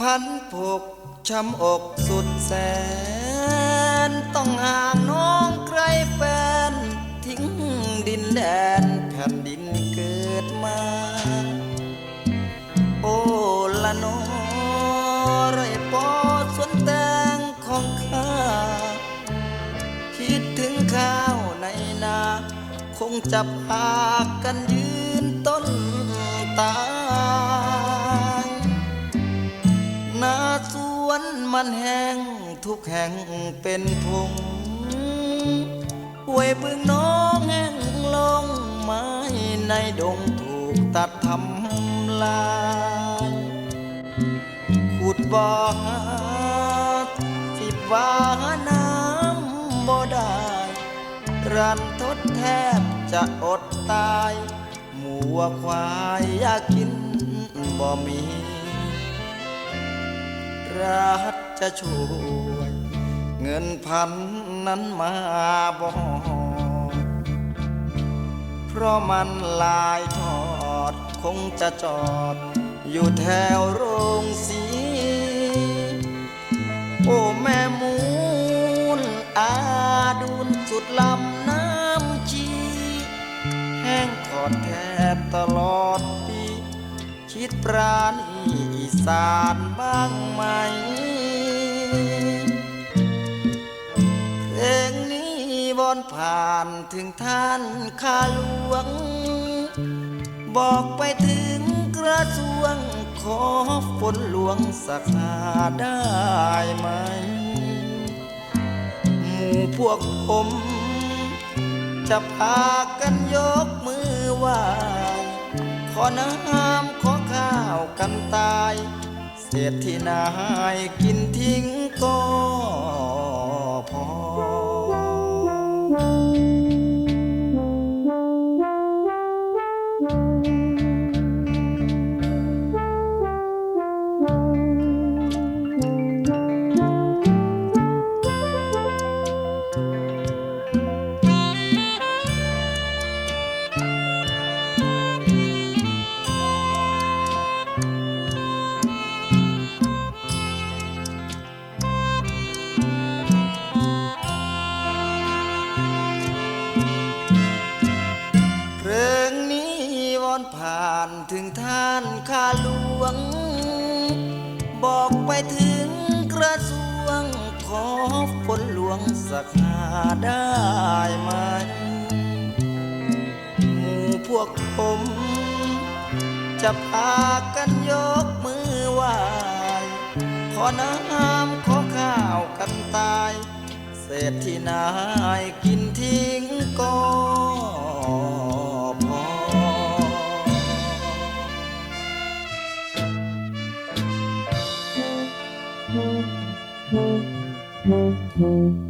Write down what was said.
พันผกช้ำอกสุดแสน ต้องห่างน้องไกลแฟน ทิ้งดินแดนแผ่นดินเกิดมา โอ้ละนอไรปอสวนแตงของข้า คิดถึงข้าวในนา คงจะพากันยืนต้นตา มันแห้งทุกแห่งเป็นพงห้วยบึงน้องแห้งลงไม้ในดงถูกตัดทำลายขุดบ่อหาสิบวาน้ำบ่ได้รันทดแทบจะอดตาย หมูวัวควายอยากกินบ่มีรัฐ จะช่วย เงินพันนั้นมาบ่เพราะมันลายทอดคงจะจอด อยู่แถวโรงสี โอ้แม่มูลอาดุลสุดลำน้ำชีแห้งขอดแทบตลอดปีคิดปราณีอีสานบ้างไหม เพลงนี้วอนผ่านถึงท่านข้าหลวง บอกไปถึงกระทรวงขอฝนหลวงสักหาได้ไหม หมู่พวกผม จะพากันยกมือไหว้ขอน้ำขอข้าวกันตาย เศษที่นายกินทิ้งก็พอเพ อนผ่านถึงท่านข้าหลวง บอกไปถึงกระทรวง ขอฝนหลวงสักหาได้ไหมหมู่พวกผม จะพากันยกมือไหวขอน้ำขอข้าวกันตาย เศษที่นายกินทิ้งก็พ Thank you.